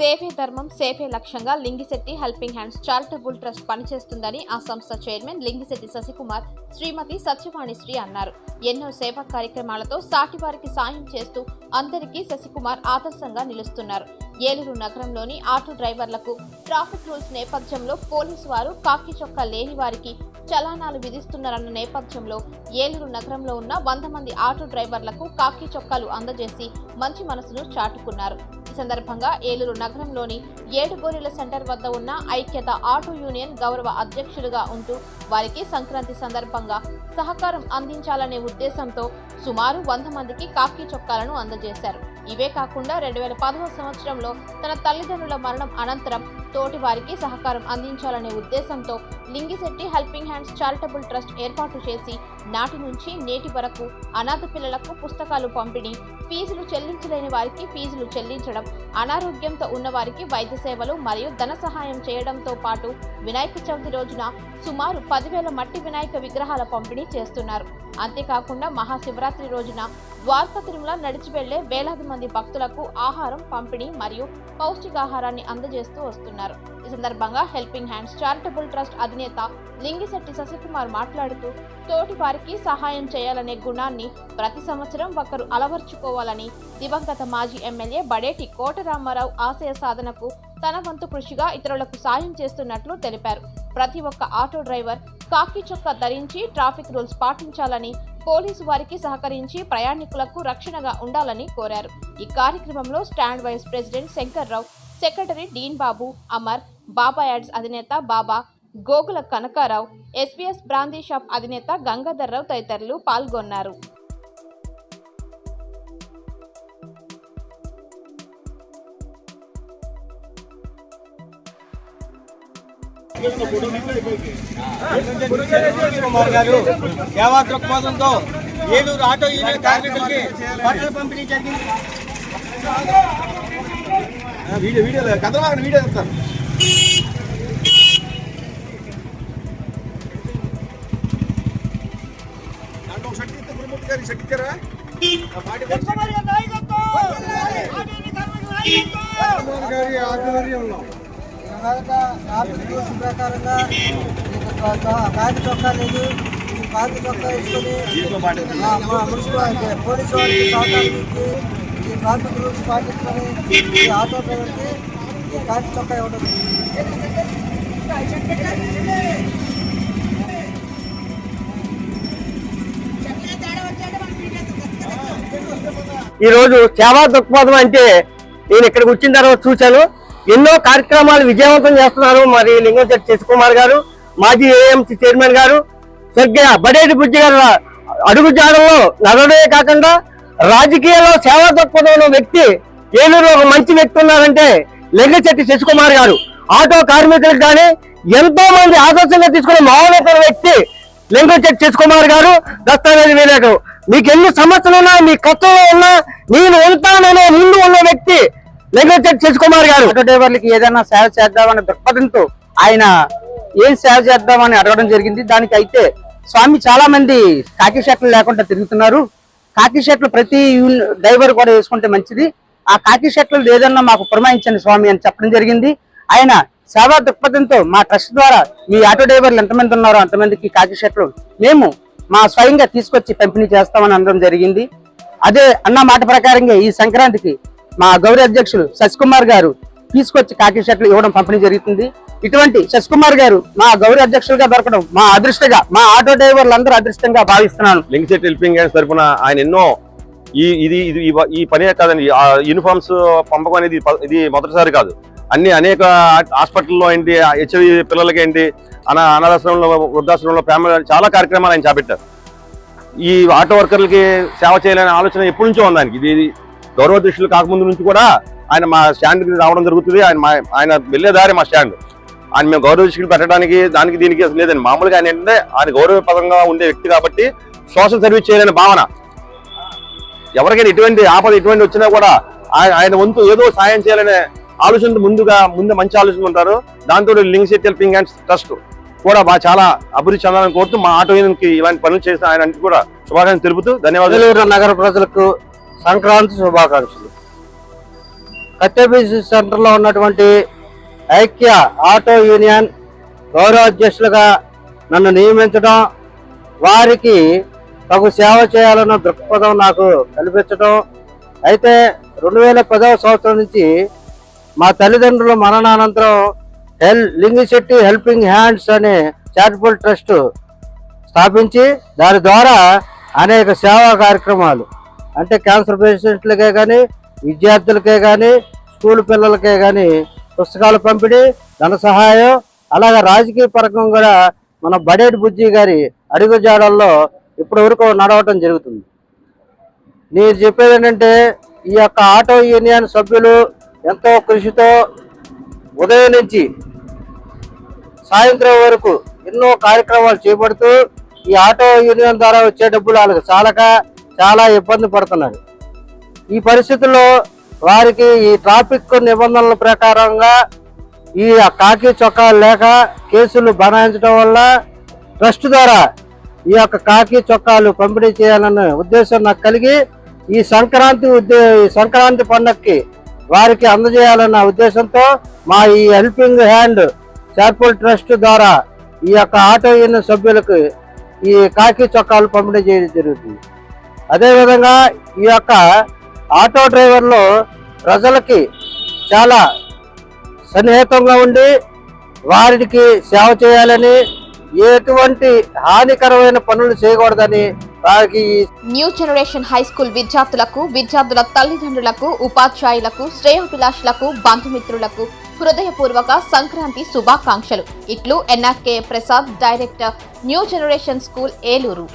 సేఫే ధర్మం సేఫే లక్ష్యంగా Lingishetti helping hands charitable trust పనిచేస్తుందని ఆ సంస్థ చైర్మన్ లింగిశెట్టి శశికుమార్ శ్రీమతి సత్యవాణి శ్రీ అన్నారు. ఎన్నో సేవా కార్యక్రమాలతో సాటివారికి సాయం చేస్తూ అందరికీ శశికుమార్ ఆదర్శంగా నిలుస్తున్నారు. ఏలూరు నగరంలోని ఆటో డ్రైవర్లకు ట్రాఫిక్ రూల్స్ నేపథ్యంలో పోలీసు వారు కాకి చొక్కా లేని వారికి చలానాలు విధిస్తున్నారన్న నేపథ్యంలో ఏలూరు నగరంలో ఉన్న వంద మంది ఆటో డ్రైవర్లకు కాకి చొక్కాలు అందజేసి మంచి మనసును చాటుకున్నారు. సందర్భంగా ఏలూరు నగరంలోని ఏడుగోరెల సెంటర్ వద్ద ఉన్న ఐక్యత ఆటో యూనియన్ గౌరవ అధ్యక్షులుగా ఉంటూ వారికి సంక్రాంతి సందర్భంగా సహకారం అందించాలనే ఉద్దేశంతో సుమారు వంద మందికి కాకి చొక్కాలను అందజేశారు. ఇవే కాకుండా రెండు వేల పదవ సంవత్సరంలో తన తల్లిదండ్రుల మరణం అనంతరం తోటి వారికి సహకారం అందించాలనే ఉద్దేశంతో Lingishetti helping hands charitable trust ఏర్పాటు చేసి నాటి నుంచి నేటి వరకు అనాథ పిల్లలకు పుస్తకాలు పంపిణీ ఫీజులు చెల్లించలేని వారికి ఫీజులు చెల్లించడం అనారోగ్యంతో ఉన్న వారికి వైద్య సేవలు మరియు ధన సహాయం చేయడంతో పాటు వినాయక చవితి రోజున సుమారు పదివేల మట్టి వినాయక విగ్రహాల పంపిణీ చేస్తున్నారు. అంతేకాకుండా మహాశివరాత్రి రోజున ద్వారకా తిరుమల నడిచి వెళ్ళే వేలాది మంది భక్తులకు ఆహారం పంపిణీ మరియు పౌష్టికాహారాన్ని అందజేస్తూ వస్తున్నారు. ఈ సందర్భంగా హెల్పింగ్ హ్యాండ్స్ చారిటబుల్ ట్రస్ట్ అధినేత లింగిశెట్టి శశికుమార్ మాట్లాడుతూ తోటి వారికి సహాయం చేయాలనే గుణాన్ని ప్రతి సంవత్సరం ఒకరు అలవర్చుకోవాలని దివంగత మాజీ ఎమ్మెల్యే బడేటి కోటరామారావు ఆశయ సాధనకు తన వంతు కృషిగా ఇతరులకు సాయం చేస్తున్నట్లు తెలిపారు. ప్రతి ఒక్క ఆటో డ్రైవర్ కాకి చొక్కా ధరించి ట్రాఫిక్ రూల్స్ పాటించాలని పోలీసు వారికి సహకరించి ప్రయాణికులకు రక్షణగా ఉండాలని కోరారు. ఈ కార్యక్రమంలో stand vice president Shankarrao secretary Deen Babu Amar Baba ads అధినేత Baba Gogula Kanakarao SPS brandy shop అధినేత గంగాధర్రావు తదితరులు పాల్గొన్నారు. సేవా దృక్పథంతో ఏలూరు ఆటో యూనియన్ కార్మికులకి బట్టలు పంపిణీ జరిగింది. వీడియో వీడియో కథ వీడియో చెప్తాను. దాంట్లో ఒక షర్ట్ ఇస్తే గురుమూర్తి గారి షర్ట్ ఇచ్చారా? గారి ఆధ్వర్యంలో. ప్రకారంగా కాకి చొక్కా లేదు. కాకి చొక్కా వేసుకొని పోలీసు వారికి సహకారం కార్మికులు ఈ పాటించుకొని ఈ ఆటో డ్రైవర్కి ఈ చొక్కా ఇవ్వడం. ఈరోజు సేవా దృక్పథం అంటే నేను ఇక్కడికి వచ్చిన తర్వాత చూశాను. ఎన్నో కార్యక్రమాలు విజయవంతం చేస్తున్నారు మరి లింగంశెట్టి శశికుమార్ గారు మాజీ ఏఎంసీ చైర్మన్ గారు. స్వర్గీయ బడేటి బుజ్జి గారు అడుగు జాడల్లో నడవడమే కాకుండా రాజకీయాల్లో సేవా దృక్పథం ఉన్న వ్యక్తి ఏలూరులో ఒక మంచి వ్యక్తి ఉన్నారంటే లింగశెట్టి శశికుమార్ గారు. ఆటో కార్మికులకు కానీ ఎంతో మంది ఆదర్శంగా తీసుకునే మహోన్నత వ్యక్తి లింగశెట్టి శశికుమార్ గారు దస్తావేజ్ విలేకరు. మీకు ఎన్ని సమస్యలు ఉన్నా మీ కష్టంలో ఉన్నా నేను ఉంటాననే ముందు ఉన్న వ్యక్తి లింగశెట్టి శశికుమార్ గారు. ఆటో డ్రైవర్లకి ఏదైనా సేవ చేద్దామనే దృక్పథంతో ఆయన ఏం సేవ చేద్దామని అడగడం జరిగింది. దానికి అయితే స్వామి చాలా మంది కాకి షర్ట్లు లేకుండా తిరుగుతున్నారు. కాకి షర్ట్లు ప్రతి డ్రైవర్ కూడా వేసుకుంటే మంచిది. ఆ కాకి షర్ట్లు ఏదన్నా మాకు పురమాయించండి స్వామి అని చెప్పడం జరిగింది. ఆయన సేవా దృక్పథంతో మా ట్రస్ట్ ద్వారా మీ ఆటో డ్రైవర్లు ఎంతమంది ఉన్నారో అంతమందికి కాకి షర్ట్లు మేము మా స్వయంగా తీసుకొచ్చి పంపిణీ చేస్తామని అనడం జరిగింది. అదే అన్న మాట ప్రకారంగా ఈ సంక్రాంతికి మా గౌరవ అధ్యక్షులు శశికుమార్ గారు తీసుకొచ్చి కాకి షర్ట్లు ఇవ్వడం పంపిణీ జరుగుతుంది. ఇటువంటి శశికుమార్ గారు మా గౌరవ అధ్యక్షులుగా దొరకడం మా అదృష్టంగా మా ఆటో డ్రైవర్లు అందరూ అదృష్టంగా భావిస్తున్నాను. లింక్సెట్ హెల్పింగ్ హ్యాండ్స్ తరఫున ఆయన ఎన్నో ఈ ఇది ఇది ఈ- పనే కాదండి. యూనిఫామ్స్ పంపకం అనేది ఇది మొదటిసారి కాదు. అన్ని అనేక హాస్పిటల్లో ఏంటి హెచ్ఐవి పిల్లలకి ఏంటి అనా అనాథాశ్రమంలో వృద్ధాశ్రమంలో ఫ్యామిలీ చాలా కార్యక్రమాలు ఆయన చేపట్టారు. ఈ ఆటో వర్కర్లకి సేవ చేయాలనే ఆలోచన ఎప్పటి నుంచో ఉంది ఇది ఇది గౌరవ దృష్టిలు కాకముందు నుంచి కూడా ఆయన మా స్టాండ్కి రావడం జరుగుతుంది. ఆయన మా ఆయన వెళ్ళేదారి మా స్టాండ్. ఆయన మేము గౌరవ దృష్టిలు పెట్టడానికి దానికి దీనికి అసలు లేదండి. మామూలుగా ఆయన ఏంటంటే ఆయన గౌరవపదంగా ఉండే వ్యక్తి కాబట్టి సోషల్ సర్వీస్ చేయాలనే భావన. ఎవరికైనా ఎటువంటి ఆపద ఎటువంటి వచ్చినా కూడా ఆయన ఆయన వంతు ఏదో సాయం చేయాలనే ఆలోచనతో ముందుగా ముందు మంచి ఆలోచన ఉంటారు. దాంతో link set helping and trust కూడా బాగా చాలా అభివృద్ధి చెందాలని కోరుతూ మా ఆటో యూనియన్కి ఇలాంటి పనులు చేసిన ఆయన కూడా శుభాకాంక్షలు తెలుపుతూ ధన్యవాదాలు. నగర ప్రజలకు సంక్రాంతి శుభాకాంక్షలు. కత్తెబీసీ సెంటర్లో ఉన్నటువంటి ఐక్య ఆటో యూనియన్ గౌరవ అధ్యక్షులుగా నన్ను నియమించడం వారికి తగు సేవ చేయాలన్న దృక్పథం నాకు కల్పించడం. అయితే రెండు వేల పదవ సంవత్సరం నుంచి మా తల్లిదండ్రుల మరణానంతరం హెల్ లింగిశెట్టి హెల్పింగ్ హ్యాండ్స్ అనే చారిటబుల్ ట్రస్ట్ స్థాపించి దాని ద్వారా అనేక సేవా కార్యక్రమాలు అంటే క్యాన్సర్ పేషెంట్లకే కానీ విద్యార్థులకే కానీ స్కూల్ పిల్లలకే కానీ పుస్తకాలు పంపిణీ ధన సహాయం అలాగే రాజకీయ పరకం కూడా మన బడేటి బుజ్జి గారి అడుగుజాడల్లో ఇప్పటి వరకు నడవటం జరుగుతుంది. నేను చెప్పేది ఏంటంటే ఈ యొక్క ఆటో యూనియన్ సభ్యులు ఎంతో కృషితో ఉదయం నుంచి సాయంత్రం వరకు ఎన్నో కార్యక్రమాలు చేపడుతూ ఈ ఆటో యూనియన్ ద్వారా వచ్చే డబ్బులు వాళ్ళకి చాలక చాలా ఇబ్బంది పడుతున్నారు. ఈ పరిస్థితుల్లో వారికి ఈ ట్రాఫిక్ నిబంధనల ప్రకారంగా ఈ కాకి చొక్కాలు లేక కేసులు బనాయించడం వల్ల ట్రస్ట్ ద్వారా ఈ యొక్క కాకి చొక్కాలు పంపిణీ చేయాలనే ఉద్దేశం నాకు కలిగి ఈ సంక్రాంతి ఉద్దే ఈ సంక్రాంతి పండగకి వారికి అందజేయాలన్న ఉద్దేశంతో మా ఈ హెల్పింగ్ హ్యాండ్ చార్పుల్ ట్రస్ట్ ద్వారా ఈ యొక్క ఆటో యూనియన్ సభ్యులకు ఈ కాకి చొక్కాలు పంపిణీ చేయడం జరుగుతుంది. అదేవిధంగా ఈ యొక్క ఆటో డ్రైవర్లు ప్రజలకి చాలా సన్నిహితంగా ఉండి వారికి సేవ చేయాలని ఎటువంటి హానికరమైన పనులు చేయకూడదని వారికి న్యూ జనరేషన్ హై స్కూల్ విద్యార్థులకు విద్యార్థుల తల్లిదండ్రులకు ఉపాధ్యాయులకు శ్రేయోభిలాషులకు బంధుమిత్రులకు హృదయపూర్వక సంక్రాంతి శుభాకాంక్షలు. ఇట్లు NRK Prasad director new generation school Eluru.